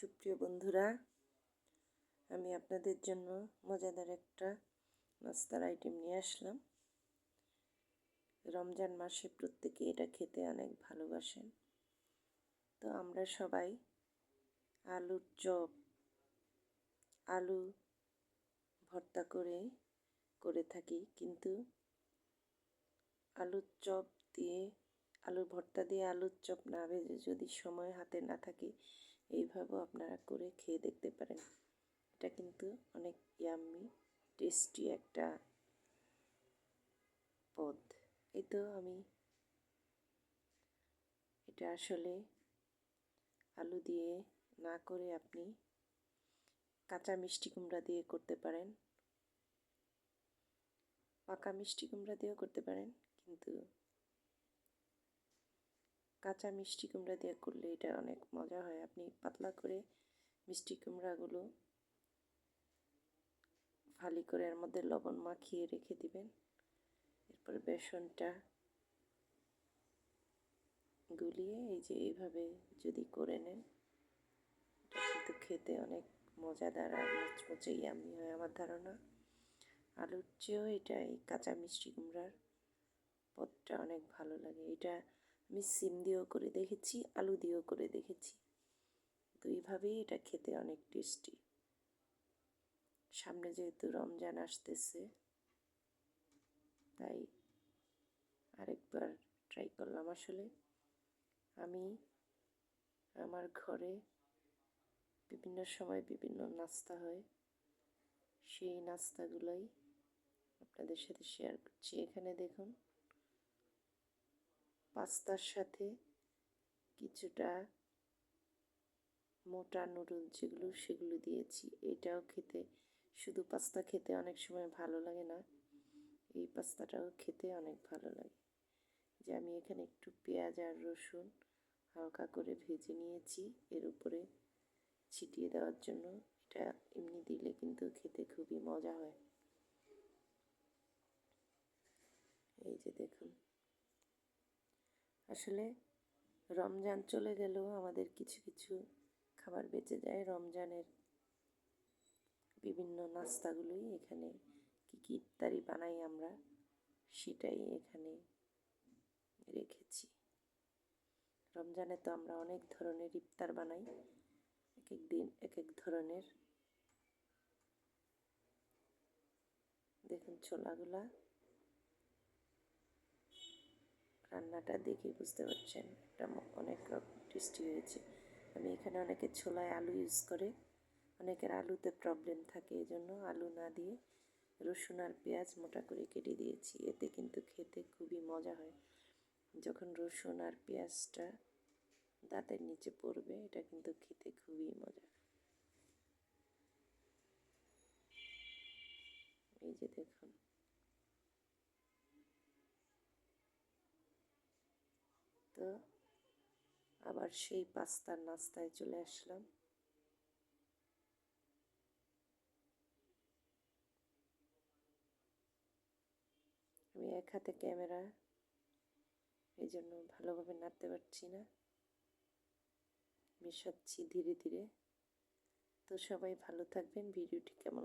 সুপ্রিয় বন্ধুরা, আমি আপনাদের জন্য মজাদার একটা নাস্তার আইটেম নিয়ে আসলাম। রমজান মাসে প্রত্যেকে এটা খেতে অনেক ভালোবাসেন। তো আমরা সবাই আলুর চপ, আলু ভর্তা করে করে থাকি। কিন্তু আলুর চপ দিয়ে, আলুর ভর্তা দিয়ে আলুর চপ না ভেজে যদি সময় হাতে না থাকে এইভাবেও আপনারা করে খেয়ে দেখতে পারেন। এটা কিন্তু অনেক ইয়াম্মি টেস্টি একটা পদ। এই তো আমি এটা আসলে আলু দিয়ে না করে আপনি কাঁচা মিষ্টি কুমড়া দিয়ে করতে পারেন। পাকা মিষ্টি কুমড়া দিয়েও করতে পারেন, কিন্তু কাঁচা মিষ্টি কুমড়া দিয়ে করলে এটা অনেক মজা হয়। আপনি পাতলা করে মিষ্টি কুমড়াগুলো ফালি করে এর মধ্যে লবণ মাখিয়ে রেখে দিবেন। এরপর বেসনটা গুলিয়ে এই যে এইভাবে যদি করে নেন কিন্তু খেতে অনেক মজাদার আর মুচমুচে ইয়ামি হয় আমার ধারণা। আলুর চেয়েও এটা এই কাঁচা মিষ্টি কুমড়ার পদটা অনেক ভালো লাগে। এটা আমি সিম দিয়েও করে দেখেছি, আলু দিয়েও করে দেখেছি। দুইভাবেই এটা খেতে অনেক টেস্টি। সামনে যেহেতু রমজান আসতেছে, তাই আরেকবার ট্রাই করলাম আসলে। আমি আমার ঘরে বিভিন্ন সময় বিভিন্ন নাস্তা হয়, সেই নাস্তাগুলোই আপনাদের সাথে শেয়ার করছি। এখানে দেখুন পাস্তার সাথে কিছুটা মোটা নুডল যেগুলো, সেগুলো দিয়েছি। এটাও খেতে, শুধু পাস্তা খেতে অনেক সময় ভালো লাগে না। এই পাস্তাটাও খেতে অনেক ভালো লাগে। যে আমি এখানে একটু পেঁয়াজ আর রসুন হালকা করে ভেজে নিয়েছি। এর উপরে ছিটিয়ে দেওয়ার জন্য এটা এমনি দিলে কিন্তু খেতে খুবই মজা হয়। এই যে দেখুন। আসলে রমজান চলে গেলেও আমাদের কিছু কিছু খাবার বেঁচে যায় রমজানের। বিভিন্ন নাস্তাগুলোই এখানে কী কী ইফতারি বানাই আমরা সেটাই এখানে রেখেছি। রমজানে তো আমরা অনেক ধরনের ইফতার বানাই, এক এক দিন এক এক ধরনের। দেখুন ছোলাগুলা রান্নাটা দেখে বুঝতে পারছেন এটা অনেক টেস্টি হয়েছে। আমি এখানে অনেকে ছোলায় আলু ইউজ করে, অনেকের আলুতে প্রবলেম থাকে এই জন্য আলু না দিয়ে রসুন আর পেঁয়াজ মোটা করে কেটে দিয়েছি। এতে কিন্তু খেতে খুবই মজা হয়। যখন রসুন আর পেঁয়াজটা দাঁতের নিচে পড়বে, এটা কিন্তু খেতে খুবই মজা। এই যে দেখুন। তো আবার সেই পাস্তার নাস্তায় চলে আসলাম। আমি এক হাতে ক্যামেরা, এই জন্য ভালোভাবে নাড়তে পারছি না। মেশাচ্ছি ধীরে ধীরে। তো সবাই ভালো থাকবেন, ভিডিওটি কেমন